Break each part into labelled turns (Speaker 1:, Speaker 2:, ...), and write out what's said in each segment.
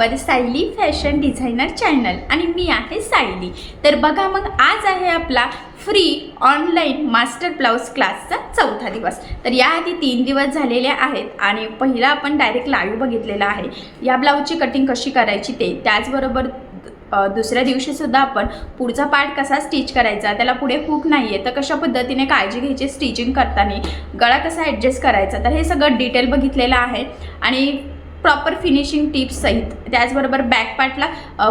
Speaker 1: Our Sayali fashion designer channel आणि मी आहे सायली. तर बघा मग आज आहे आपला फ्री ऑनलाईन मास्टर ब्लाऊज क्लासचा चौथा दिवस. तर याआधी तीन दिवस झालेले आहेत आणि पहिला आपण डायरेक्ट लाईव्ह बघितलेला आहे. या ब्लाऊजची कटिंग कशी करायची ते त्याचबरोबर दुसऱ्या दिवशीसुद्धा आपण पुढचा पार्ट कसा स्टिच करायचा त्याला पुढे हूक नाही आहे तर कशा पद्धतीने काळजी घ्यायची स्टिचिंग करताना गळा कसा ॲडजस्ट करायचा तर हे सगळं डिटेल बघितलेलं आहे. आणि प्रॉपर फिनिशिंग टिप्स सहित. त्याचबरोबर बॅक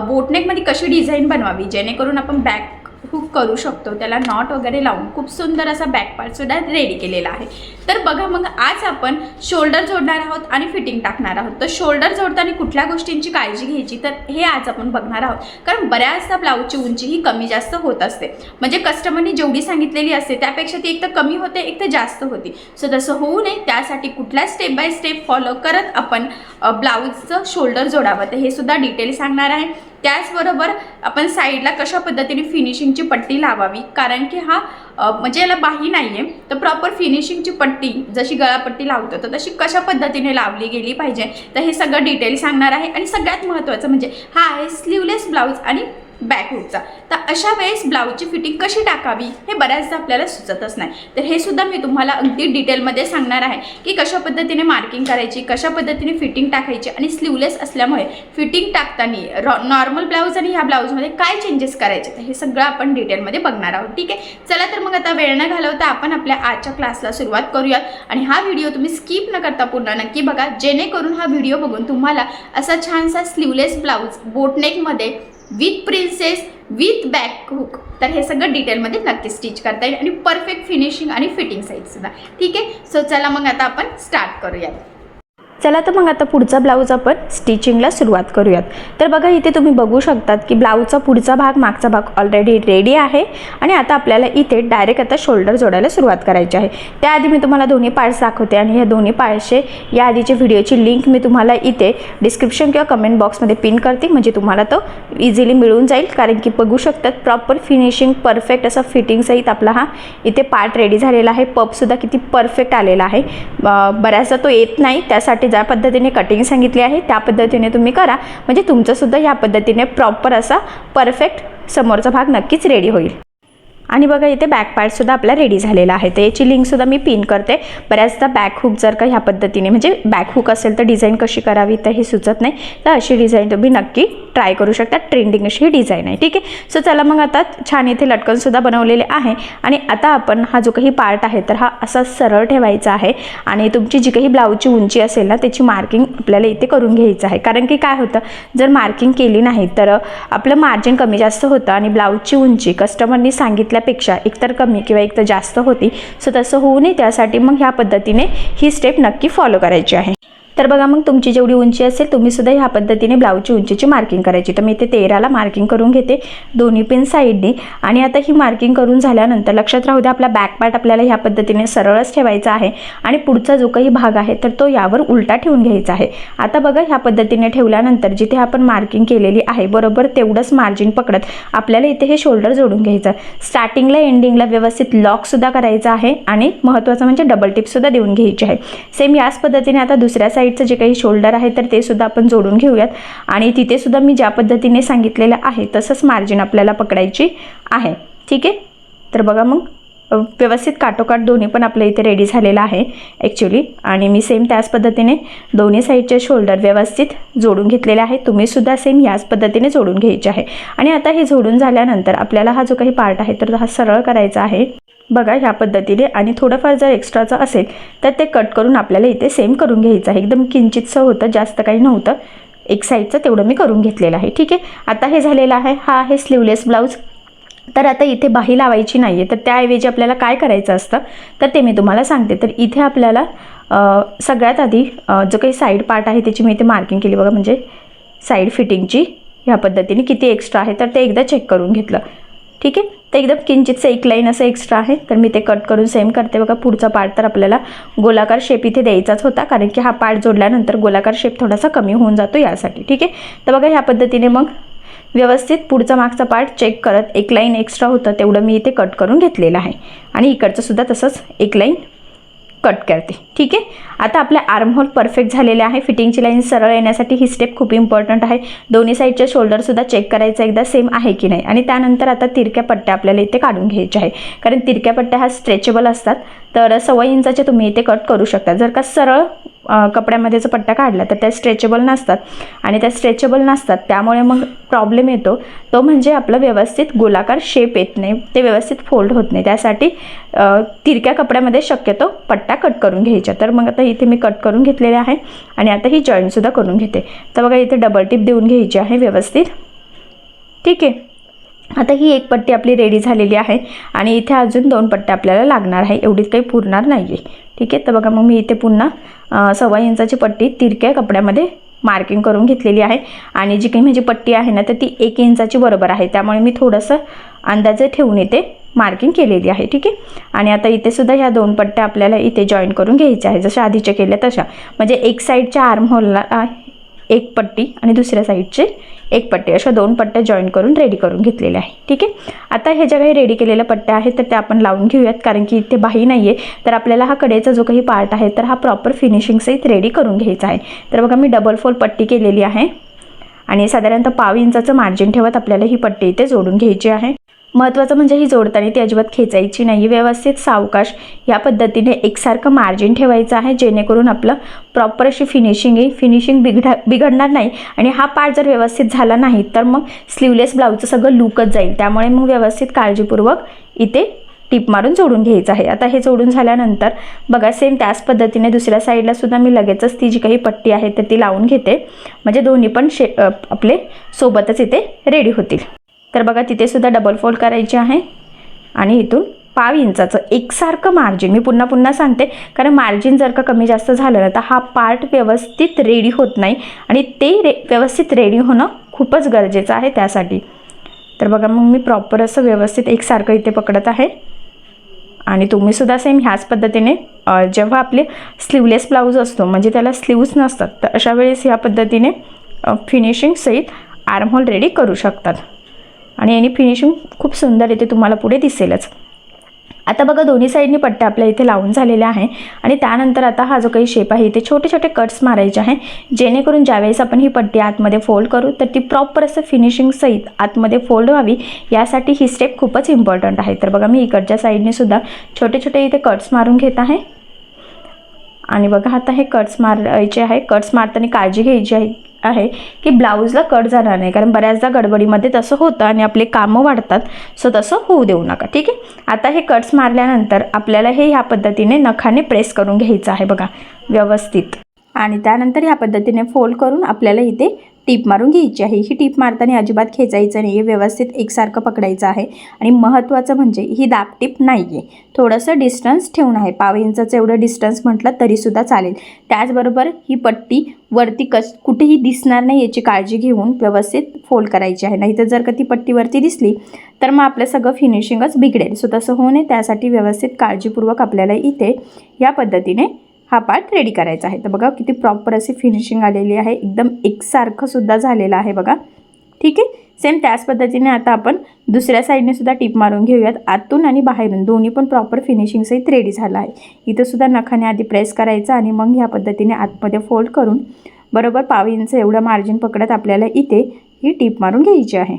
Speaker 1: बोटनेकमध्ये कशी डिझाईन बनवावी? जेणेकरून आपण बॅक हुक करू शकतो. त्याला नॉट वगैरे लावून खूप सुंदर असा बॅक पार्टसुद्धा रेडी केलेला आहे. तर बघा मग आज आपण शोल्डर जोडणार आहोत आणि फिटिंग टाकणार आहोत. तर शोल्डर जोडताना कुठल्या गोष्टींची काळजी घ्यायची? तर हे आज आपण बघणार आहोत. कारण बऱ्याचदा ब्लाऊजची उंची ही कमी जास्त होत असते. म्हणजे कस्टमरनी जेवढी सांगितलेली असते त्यापेक्षा ती एक तर कमी होते एक तर जास्त होती. सो तसं होऊ नये. त्यासाठी कुठल्या स्टेप बाय स्टेप फॉलो करत आपण ब्लाऊजचं शोल्डर जोडावं. तर हे सुद्धा डिटेल सांगणार आहे. त्याचबरोबर आपण साईडला कशा पद्धतीने फिनिशिंगची पट्टी लावावी? कारण की हा म्हणजे याला बाही नाही आहे तर प्रॉपर फिनिशिंगची पट्टी जशी गळापट्टी लावतो तर तशी कशा पद्धतीने लावली गेली पाहिजे? तर हे सगळं डिटेल सांगणार आहे. आणि सगळ्यात महत्त्वाचं म्हणजे हा आहे स्लीवलेस ब्लाऊज आणि बॅक हुकचा तर अशा वेळेस ब्लाऊजची फिटिंग कशी टाकावी हे बऱ्याचदा आपल्याला सुचतच नाही. तर हे सुद्धा मी तुम्हाला अगदी डिटेलमध्ये सांगणार आहे की कशा पद्धतीने मार्किंग करायची कशा पद्धतीने फिटिंग टाकायची आणि स्लीवलेस असल्यामुळे फिटिंग टाकताना रॉ नॉर्मल ब्लाऊज आणि ह्या ब्लाऊजमध्ये काय चेंजेस करायचे तर हे सगळं आपण डिटेलमध्ये बघणार आहोत ठीक आहे? चला तर मग आता वेळ न घालवता आपण आपल्या आजच्या क्लासला सुरुवात करूयात आणि हा व्हिडिओ तुम्ही स्किप न करता पूर्ण नक्की बघा जेणेकरून हा व्हिडिओ बघून तुम्हाला असा छानसा sleeveless blouse बोटनेकमध्ये with princess with back hook तर हे सगळं डिटेलमध्ये नक्की स्टिच करता येईल. आणि परफेक्ट फिनिशिंग आणि फिटिंग साईजसुद्धा ठीक आहे? सो चला मग आता आपण स्टार्ट करूयात.
Speaker 2: चला तर मग आता पुढचा ब्लाऊज आपण स्टिचिंगला सुरुवात करूयात. तर बघा इथे तुम्ही बघू शकतात की ब्लाऊजचा पुढचा भाग मागचा भाग ऑलरेडी रेडी आहे आणि आता आपल्याला इथे डायरेक्ट आता शोल्डर जोडायला सुरुवात करायची आहे. त्याआधी मी तुम्हाला दोन्ही पार्ट्स दाखवते आणि ह्या दोन्ही पार्ट्सचे या आधीचे व्हिडिओची लिंक मी तुम्हाला इथे डिस्क्रिप्शन किंवा कमेंट बॉक्समध्ये पिन करते म्हणजे तुम्हाला तो इझिली मिळून जाईल. कारण की बघू शकतात प्रॉपर फिनिशिंग परफेक्ट असा फिटिंगसहित आपला हा इथे पार्ट रेडी झालेला आहे. पपसुद्धा किती परफेक्ट आलेला आहे. बऱ्याचदा तो येत नाही त्यासाठी ज्या पद्धतीने कटिंग सांगितली आहे त्या पद्धतीने तुम्ही करा. म्हणजे तुमचंसुद्धा ह्या पद्धतीने प्रॉपर असा परफेक्ट समोरचा भाग नक्कीच रेडी होईल. आणि बघा इथे बॅक पार्टसुद्धा आपला रेडी झालेला आहे. तर याची लिंकसुद्धा मी पिन करते. बऱ्याचदा बॅक हुक जर का ह्या पद्धतीने म्हणजे बॅक हुक असेल तर डिझाईन कशी करावी तर हे सुचत नाही. तर अशी डिझाईन तुम्ही नक्की ट्राय करू शकता ट्रेंडिंग अशी ही डिझाईन आहे. ठीक आहे? सो चला मग आता छान इथे लटकनसुद्धा बनवलेले आहे. आणि आता आपण हा जो काही पार्ट आहे तर हा असा सरळ ठेवायचा आहे. आणि तुमची जी काही ब्लाऊजची उंची असेल ना त्याची मार्किंग आपल्याला इथे करून घ्यायचं आहे. कारण की काय होतं जर मार्किंग केली नाही तर आपलं मार्जिन कमी जास्त होतं आणि ब्लाऊजची उंची कस्टमरनी सांगितल्यापेक्षा एकतर कमी किंवा एकतर जास्त होती. सो तसं होऊ नये. त्यासाठी मग ह्या पद्धतीने ही स्टेप नक्की फॉलो करायची आहे. तर बघा मग तुमची जेवढी उंची असेल तुम्ही सुद्धा ह्या पद्धतीने ब्लाऊजची उंचीची मार्किंग करायची. तर मी इथे तेराला मार्किंग करून घेते दोन्ही पिन साईडने आणि आता ही मार्किंग करून झाल्यानंतर लक्षात राहू द्या आपला बॅक पार्ट आपल्याला ह्या पद्धतीने सरळच ठेवायचा आहे. आणि पुढचा जो काही भाग आहे तर तो यावर उलटा ठेवून घ्यायचा आहे. आता बघा ह्या पद्धतीने ठेवल्यानंतर जिथे आपण मार्किंग केलेली आहे बरोबर तेवढंच मार्जिन पकडत आपल्याला इथे हे शोल्डर जोडून घ्यायचं स्टार्टिंगला एंडिंगला व्यवस्थित लॉकसुद्धा करायचं आहे. आणि महत्त्वाचं म्हणजे डबल टिपसुद्धा देऊन घ्यायची आहे. सेम याच पद्धतीने आता दुसऱ्या साईड साईडचं जे काही शोल्डर आहे तर ते सुद्धा आपण जोडून घेऊयात. आणि तिथे सुद्धा मी ज्या पद्धतीने सांगितलेलं आहे तसंच मार्जिन आपल्याला पकडायची आहे. ठीक आहे? तर बघा मग व्यवस्थित काटोकाट दोन्ही पण आपल्या इथे रेडी झालेलं आहे ॲक्च्युली आणि मी सेम त्याच पद्धतीने दोन्ही साईडचे शोल्डर व्यवस्थित जोडून घेतलेले आहे. तुम्ही सुद्धा सेम याच पद्धतीने जोडून घ्यायचे आहे. आणि आता हे जोडून झाल्यानंतर आपल्याला हा जो काही पार्ट आहे तर हा सरळ करायचा आहे. बघा ह्या पद्धतीने आणि थोडंफार जर एक्स्ट्राचं असेल तर ते कट करून आपल्याला इथे सेम करून घ्यायचं आहे. एकदम किंचितसं होतं जास्त काही नव्हतं. एक साईडचं तेवढं मी करून घेतलेलं आहे. ठीक आहे? आता हे झालेलं आहे. हा आहे स्लीवलेस ब्लाऊज तर आता इथे बाही लावायची नाही आहे तर त्याऐवजी आपल्याला काय करायचं असतं तर ते मी तुम्हाला सांगते. तर इथे आपल्याला सगळ्यात आधी जो काही साईड पार्ट आहे त्याची मी इथे मार्किंग केली बघा. म्हणजे साईड फिटिंगची ह्या पद्धतीने किती एक्स्ट्रा आहे तर ते एकदा चेक करून घेतलं. ठीक आहे? तर एकदम किंचितचं एक लाईन असं एक्स्ट्रा आहे. तर मी ते कट करून सेम करते. बघा पुढचा पार्ट तर आपल्याला गोलाकार शेप इथे द्यायचाच होता. कारण की हा पार्ट जोडल्यानंतर गोलाकार शेप थोडासा कमी होऊन जातो यासाठी. ठीक आहे? तर बघा ह्या पद्धतीने मग व्यवस्थित पुढचा मागचा पार्ट चेक करत एक लाईन एक्स्ट्रा होतं. तेवढं मी इथे कट करून घेतलेलं आहे. आणि इकडचं सुद्धा तसंच एक लाईन कट करते. ठीक आहे? आता आपल्या आर्महोल परफेक्ट झालेले आहे. फिटिंगची लाईन सरळ येण्यासाठी ही स्टेप खूप इम्पॉर्टंट आहे. दोन्ही साईडच्या शोल्डरसुद्धा चेक करायचं एकदा सेम आहे की नाही? आणि त्यानंतर आता तिरक्या पट्ट्या आपल्याला इथे काढून घ्यायच्या आहे. कारण तिरक्या पट्ट्या हा स्ट्रेचेबल असतात. तर सव्वा इंचाचे तुम्ही इथे कट करू शकता. जर का सरळ कपड्यामध्ये जर पट्ट्या काढला तर त्या स्ट्रेचेबल नसतात. आणि त्या स्ट्रेचेबल नसतात त्यामुळे मग प्रॉब्लेम येतो. तो म्हणजे आपलं व्यवस्थित गोलाकार शेप येत नाही ते व्यवस्थित फोल्ड होत नाही. त्यासाठी तिरक्या कपड्यामध्ये शक्यतो पट्ट्या कट करून घ्यायच्या. तर मग आता इथे मी कट करून घेतलेले आहे आणि आता ही जॉईंटसुद्धा करून घेते. तर बघा इथे डबल टिप देऊन घ्यायची आहे व्यवस्थित. ठीक आहे. आता ही एक पट्टी आपली रेडी झालेली आहे आणि इथे अजून दोन पट्ट्या आपल्याला लागणार आहे. एवढीच काही पुरणार नाही आहे ठीक आहे? तर बघा मग मी इथे पुन्हा सव्वा इंचाची पट्टी तिरक्या कपड्यामध्ये मार्किंग करून घेतलेली आहे. आणि जी काही माझी पट्टी आहे ना तर ती एक इंचाची बरोबर आहे. त्यामुळे मी थोडंसं अंदाजे ठेवून इथे मार्किंग केलेली आहे. ठीक आहे? आणि आता इथे सुद्धा ह्या दोन पट्ट्या आपल्याला इथे जॉईन करून घ्यायच्या आहे जशा आधीच्या केल्या तशा. म्हणजे एक साईडच्या आर्म होलला एक पट्टी आणि दुसऱ्या साईडचे एक पट्टी. अशा दोन पट्ट्या जॉईन करून रेडी करून घेतलेल्या आहे. ठीक आहे? आता हे ज्या काही रेडी केलेल्या पट्ट्या आहेत तर त्या आपण लावून घेऊयात. कारण की इथे बाही नाही आहे तर आपल्याला हा कडेचा जो काही पार्ट आहे तर हा प्रॉपर फिनिशिंगसहित रेडी करून घ्यायचा आहे. तर बघा मी डबल फोल पट्टी केलेली आहे. आणि साधारणतः पाव इंचाचं मार्जिन ठेवत आपल्याला ही पट्टी इथे जोडून घ्यायची आहे. महत्त्वाचं म्हणजे ही जोडताना ती अजिबात खेचायची नाही. व्यवस्थित सावकाश या पद्धतीने एकसारखं मार्जिन ठेवायचं आहे जेणेकरून आपलं प्रॉपर अशी फिनिशिंग येईल. फिनिशिंग बिघडा बिघडणार नाही आणि हा पार्ट जर व्यवस्थित झाला नाही तर मग स्लीवलेस ब्लाऊजचं सगळं लुकच जाईल. त्यामुळे मग व्यवस्थित काळजीपूर्वक इथे टिप मारून जोडून घ्यायचं आहे. आता हे जोडून झाल्यानंतर बघा सेम त्याच पद्धतीने दुसऱ्या साईडला सुद्धा मी लगेचच ती जी काही पट्टी आहे तर ती लावून घेते. म्हणजे दोन्ही पण शे आपले सोबतच इथे रेडी होतील. तर बघा तिथेसुद्धा डबल फोल्ड करायचे आहे. आणि इथून पाव इंचाचं एकसारखं मार्जिन मी पुन्हा पुन्हा सांगते कारण मार्जिन जर का कमी जास्त झालं ना तर हा पार्ट व्यवस्थित रेडी होत नाही. आणि ते रे व्यवस्थित रेडी होणं खूपच गरजेचं आहे त्यासाठी. तर बघा मग मी प्रॉपर असं व्यवस्थित एकसारखं इथे पकडत आहे. आणि तुम्हीसुद्धा सेम ह्याच पद्धतीने जेव्हा आपले स्लीवलेस ब्लाऊज असतो म्हणजे त्याला स्लीव्स नसतात तर अशा वेळेस ह्या पद्धतीने फिनिशिंग सहित आर्महोल रेडी करू शकतात. आणि याने फिनिशिंग खूप सुंदर येते तुम्हाला पुढे दिसेलच. आता बघा दोन्ही साईडनी पट्ट्या आपल्या इथे लावून झालेल्या आहे. आणि त्यानंतर आता हा जो काही शेप आहे इथे छोटे छोटे कट्स मारायचे आहे. जेणेकरून ज्यावेळेस आपण ही पट्टी आतमध्ये फोल्ड करू तर ती प्रॉपर असं फिनिशिंग सहित आतमध्ये फोल्ड व्हावी यासाठी ही स्टेप खूपच इम्पॉर्टंट आहे. तर बघा मी इकडच्या साईडने सुद्धा छोटे छोटे इथे कट्स मारून घेत आहे. आणि बघा आता हे कट्स मारायचे आहे. कट्स मारताना काळजी घ्यायची आहे. आहे की ब्लाऊजला कट जाणार नाही. कारण बऱ्याचदा गडबडीमध्ये तसं होतं आणि आपले कामं वाढतात. सो तसं होऊ देऊ नका. ठीक आहे? आता हे कट्स मारल्यानंतर आपल्याला हे ह्या पद्धतीने नखाने प्रेस करून घ्यायचं आहे बघा. व्यवस्थित. आणि त्यानंतर ह्या पद्धतीने फोल्ड करून आपल्याला इथे टीप मारून घ्यायची आहे. ही टीप मारताना अजिबात खेचायचं नाही आहे व्यवस्थित एकसारखं पकडायचं आहे. आणि महत्त्वाचं म्हणजे ही दाब टीप नाही आहे थोडंसं डिस्टन्स ठेवून आहे. पाव इंचाचं एवढं डिस्टन्स म्हटलं तरीसुद्धा चालेल. त्याचबरोबर ही पट्टी वरती कस कुठेही दिसणार नाही याची काळजी घेऊन व्यवस्थित फोल्ड करायची आहे. नाहीतर जर का ती पट्टीवरती दिसली तर मग आपलं सगळं फिनिशिंगच बिघडेल. सो तसं होऊ नये. त्यासाठी व्यवस्थित काळजीपूर्वक आपल्याला इथे या पद्धतीने हा पार्ट रेडी करायचा आहे. तर बघा किती प्रॉपर अशी फिनिशिंग आलेली आहे. एकदम एकसारखं सुद्धा झालेलं आहे बघा. ठीक आहे? सेम त्याच पद्धतीने आता आपण दुसऱ्या साईडने सुद्धा टीप मारून घेऊयात. आतून आणि बाहेरून. दोन्ही पण प्रॉपर फिनिशिंगसहित रेडी झालं आहे. इथं सुद्धा नखाने आधी प्रेस करायचं आणि मग ह्या पद्धतीने आतमध्ये फोल्ड करून बरोबर पाव इंच एवढं मार्जिन पकडत आपल्याला इथे ही टीप मारून घ्यायची आहे.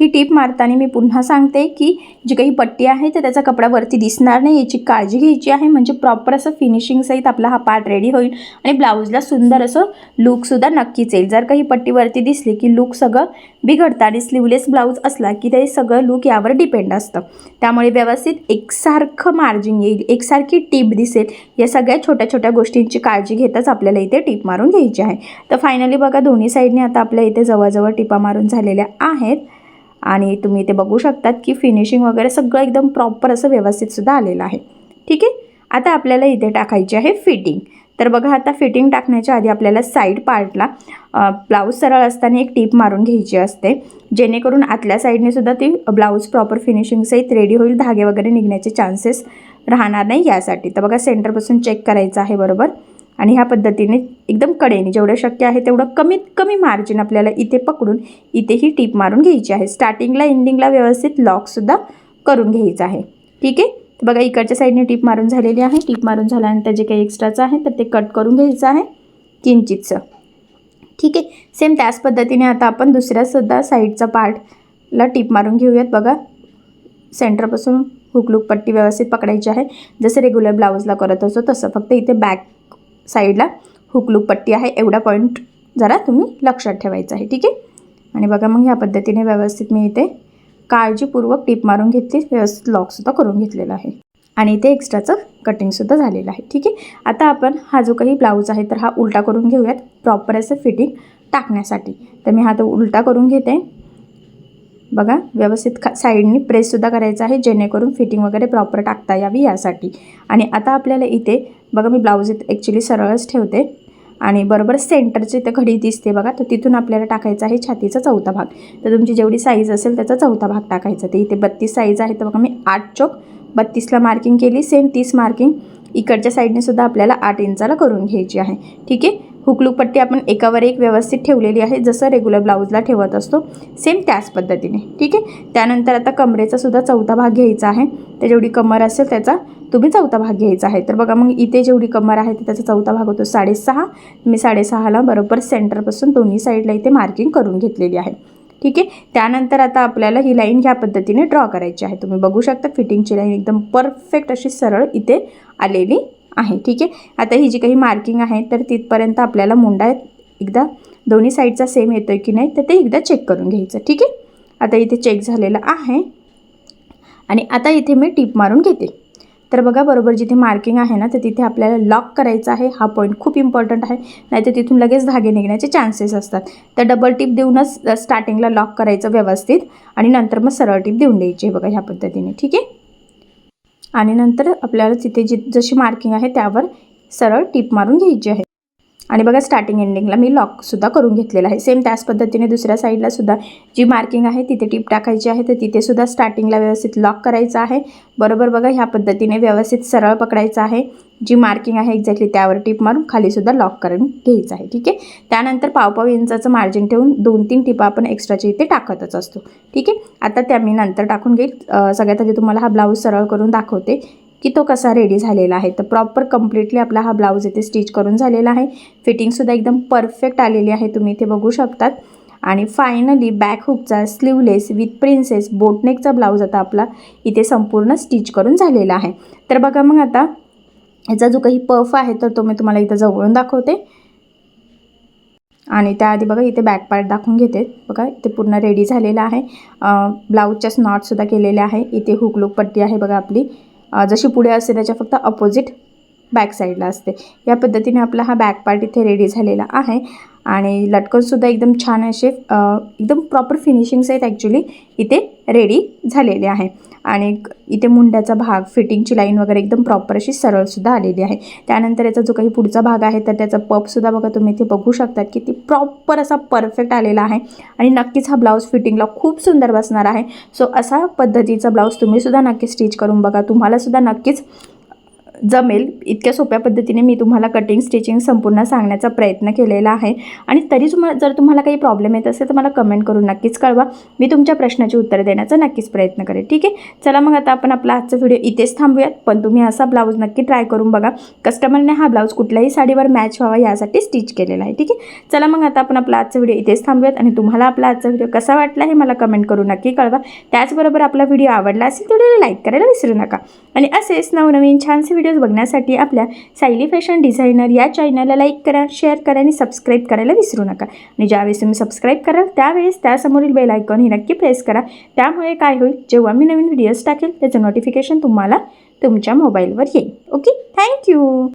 Speaker 2: ही टीप मारताना मी पुन्हा सांगते की जी काही पट्टी आहे तर त्याचा कपडा वरती दिसणार नाही. याची काळजी घ्यायची आहे. म्हणजे प्रॉपर असं फिनिशिंगसहित आपला हा पार्ट रेडी होईल. आणि ब्लाऊजला सुंदर असं लुकसुद्धा नक्कीच येईल. जर काही पट्टी वरती दिसली की लुक सगळं बिघडतं आणि स्लीवलेस ब्लाऊज असला की ते सगळं लुक यावर डिपेंड असतं. त्यामुळे व्यवस्थित एकसारखं मार्जिन येईल. एकसारखी टीप दिसेल. या सगळ्या छोट्या छोट्या गोष्टींची काळजी घेताच आपल्याला इथे टीप मारून घ्यायची आहे. तर फायनली बघा दोन्ही साईडने आता आपल्या इथे जवळजवळ टिपा मारून झालेल्या आहेत. आणि तुम्ही इथे बघू शकतात की फिनिशिंग वगैरे सगळं एकदम प्रॉपर असं व्यवस्थितसुद्धा आलेलं आहे. ठीक आहे? आता आपल्याला इथे टाकायची आहे फिटिंग तर बघा आता फिटिंग टाकण्याच्या आधी आपल्याला साईड पार्टला ब्लाऊज सरळ असताना एक टीप मारून घ्यायची असते. जेणेकरून आतल्या साईडने सुद्धा ती ब्लाऊज प्रॉपर फिनिशिंगसहित रेडी होईल धागे वगैरे निघण्याचे चान्सेस राहणार नाही यासाठी. तर बघा सेंटरपासून चेक करायचं आहे बरोबर. आणि ह्या पद्धतीने एकदम कडेने जेवढं शक्य आहे तेवढं कमीत कमी मार्जिन आपल्याला इथे पकडून इथे ही टीप मारून घ्यायची आहे. स्टार्टिंगला एंडिंगला व्यवस्थित लॉकसुद्धा करून घ्यायचं आहे. ठीक आहे? बघा इकडच्या साईडने टीप मारून झालेली आहे. टीप मारून झाल्यानंतर जे काही एक्स्ट्राचं आहे तर ते कट करून घ्यायचं आहे. किंचितचं. ठीक आहे? सेम त्याच पद्धतीने आता आपण दुसऱ्यासुद्धा साईडचा पार्टला टीप मारून घेऊयात. बघा सेंटरपासून हुकलूक पट्टी व्यवस्थित पकडायची आहे. जसं रेग्युलर ब्लाऊजला करत असतो तसं फक्त इथे बॅक साईडला हुकलूक पट्टी आहे एवढा पॉईंट जरा तुम्ही लक्षात ठेवायचा आहे ठीक आहे? आणि बघा मग ह्या पद्धतीने व्यवस्थित मी इथे काळजीपूर्वक टीप मारून घेतली व्यवस्थित लॉकसुद्धा करून घेतलेला आहे. आणि इथे एक्स्ट्राचं कटिंगसुद्धा झालेलं आहे ठीक आहे? आता आपण हा जो काही ब्लाऊज आहे तर हा उलटा करून घेऊयात प्रॉपर असं फिटिंग टाकण्यासाठी. तर मी हा तो उलटा करून घेते. बघा व्यवस्थित खा साईडनी प्रेससुद्धा करायचा आहे जेणेकरून फिटिंग वगैरे प्रॉपर टाकता यावी यासाठी. आणि आता आपल्याला इथे बघा मी ब्लाऊज इथे ॲक्च्युली सरळच ठेवते. आणि बरोबर सेंटरची इथे घडी दिसते बघा तर तिथून आपल्याला टाकायचा आहे छातीचा चौथा भाग. तर तुमची जेवढी साईज असेल त्याचा चौथा भाग टाकायचा. ते इथे बत्तीस साईज आहे तर बघा मी आठ चौक बत्तीसला मार्किंग केली सेम तीस मार्किंग इकडच्या साईडने सुद्धा आपल्याला आठ इंचाला करून घ्यायची आहे. ठीक आहे? हुकलूक पट्टी आपण एकावर एक व्यवस्थित ठेवलेली आहे जसं रेग्युलर ब्लाऊजला ठेवत असतो सेम त्याच पद्धतीने ठीक आहे? त्यानंतर आता कमरेचा सुद्धा चौथा भाग घ्यायचा आहे. तर जेवढी कमर असेल त्याचा तुम्ही चौथा भाग घ्यायचा आहे. तर बघा मग इथे जेवढी कमर आहे ते त्याचा चौथा भाग होतो साडेसहा. मी साडेसहाला बरोबर सेंटरपासून दोन्ही साईडला इथे मार्किंग करून घेतलेली आहे. ठीक आहे? त्यानंतर आता आपल्याला ही लाईन ह्या पद्धतीने ड्रॉ करायची आहे. तुम्ही बघू शकता फिटिंगची लाईन एकदम परफेक्ट अशी सरळ इथे आलेली आहे. ठीक आहे? आता ही जी काही मार्किंग आहे तर तिथपर्यंत आपल्याला मुंडा एकदा दोन्ही साईडचा सेम येतो आहे की नाही तर ते एकदा चेक करून घ्यायचं. ठीक आहे? आता इथे चेक झालेलं आहे. आणि आता इथे मी टीप मारून घेते. तर बघा बरोबर जिथे मार्किंग आहे ना तर तिथे आपल्याला लॉक करायचा आहे. हा पॉईंट खूप इम्पॉर्टंट आहे. नाहीतर तिथून लगेच धागे निघण्याचे चान्सेस असतात. तर डबल टिप देऊनच स्टार्टिंगला लॉक करायचं व्यवस्थित. आणि नंतर मग सरळ टीप देऊन द्यायची बघा ह्या पद्धतीने. ठीक आहे? आणि नंतर आपल्याला तिथे जी जशी मार्किंग आहे त्यावर सरळ टीप मारून घ्यायची आहे. आणि बघा स्टार्टिंग एंडिंगला मी लॉकसुद्धा करून घेतलेला आहे. सेम त्याच पद्धतीने दुसऱ्या साईडला सुद्धा जी मार्किंग आहे तिथे टीप टाकायची आहे तर तिथेसुद्धा स्टार्टिंगला व्यवस्थित लॉक करायचं आहे. बरोबर बघा ह्या पद्धतीने व्यवस्थित सरळ पकडायचं आहे. जी मार्किंग आहे एक्झॅक्टली त्यावर टीप मारून खालीसुद्धा लॉक करून घ्यायचं आहे. ठीक आहे? त्यानंतर पावपाव इंचाचं मार्जिन ठेवून दोन तीन टिपा आपण एक्स्ट्राच्या इथे टाकतच असतो. ठीक आहे? आता त्या मी नंतर टाकून घेईल. सगळ्यात आधी तुम्हाला हा ब्लाऊज सरळ करून दाखवते. की तो कसा रेडी झालेला आहे. तर प्रॉपर कम्प्लिटली आपला हा ब्लाऊज इथे स्टिच करून झालेला आहे. फिटिंगसुद्धा एकदम परफेक्ट आलेली आहे. तुम्ही इथे बघू शकतात. आणि फायनली बॅक हुकचा स्लीवलेस विथ प्रिन्सेस बोटनेकचा ब्लाऊज आता आपला इथे संपूर्ण स्टिच करून झालेला आहे. तर बघा मग आता याचा जो काही पफ आहे तर तो मी तुम्हाला इथं जवळून दाखवते. आणि त्याआधी बघा इथे बॅक पार्ट दाखवून घेते. बघा इथे पूर्ण रेडी झालेला आहे. ब्लाऊजच्या स्नॉटसुद्धा केलेले आहे. इथे हुकलूक पट्टी आहे बघा आपली. जशी पुढे असते त्याच्या फक्त अपोजिट बॅक साईडला असते. या पद्धतीने आपला हा बॅक पार्ट इथे रेडी झालेला आहे. आणि लटकनसुद्धा एकदम छान असे एकदम प्रॉपर फिनिशिंग्स आहेत ॲक्च्युली इथे रेडी झालेले आहे. आणि इथे मुंड्याचा भाग फिटिंगची लाईन वगैरे एकदम प्रॉपर अशी सरळसुद्धा आलेली आहे. त्यानंतर याचा जो काही पुढचा भाग आहे तर त्याचा पपसुद्धा बघा तुम्ही इथे बघू शकतात. की ती प्रॉपर असा परफेक्ट आलेला आहे. आणि नक्कीच हा ब्लाऊज फिटिंगला खूप सुंदर बसणार आहे. सो असा पद्धतीचा ब्लाऊज तुम्हीसुद्धा नक्की स्टिच करून बघा. तुम्हालासुद्धा नक्कीच जमेल इतक्या सोप्या पद्धतीने मी तुम्हाला कटिंग स्टिचिंग संपूर्ण सांगण्याचा प्रयत्न केलेला आहे. आणि तरी तुम्हाला जर तुम्हाला काही प्रॉब्लेम येत असेल तर मला कमेंट करून नक्कीच कळवा. मी तुमच्या प्रश्नाची उत्तर देण्याचा नक्कीच प्रयत्न करेन. ठीक आहे? चला मग आता आपण आपला आजचा व्हिडिओ इथेच थांबूयात. पण तुम्ही असा ब्लाऊज नक्की ट्राय करून बघा. कस्टमरने हा ब्लाऊज कुठल्याही साडीवर मॅच व्हावा यासाठी स्टिच केलेला आहे. ठीक आहे? चला मग आता आपण आपला आजचा व्हिडिओ इथेच थांबूयात. आणि तुम्हाला आपला आजचा व्हिडिओ कसा वाटला हे मला कमेंट करून नक्की कळवा. त्याचबरोबर आपला व्हिडिओ आवडला असेल तर व्हिडिओला लाईक करायला विसरू नका. आणि असेच नवनवीन छानसे व्हिडिओज बघण्यासाठी आपल्या सायली फॅशन डिझायनर या चॅनलला लाईक करा शेअर करा आणि सबस्क्राईब करायला विसरू नका. आणि ज्यावेळेस तुम्ही सबस्क्राईब कराल त्यावेळेस त्यासमोरील बेल आयकॉन ही नक्की प्रेस करा. त्यामुळे काय होईल? जेव्हा मी नवीन व्हिडिओज टाकेल त्याचं नोटिफिकेशन तुम्हाला तुमच्या मोबाईलवर येईल. Okay thank you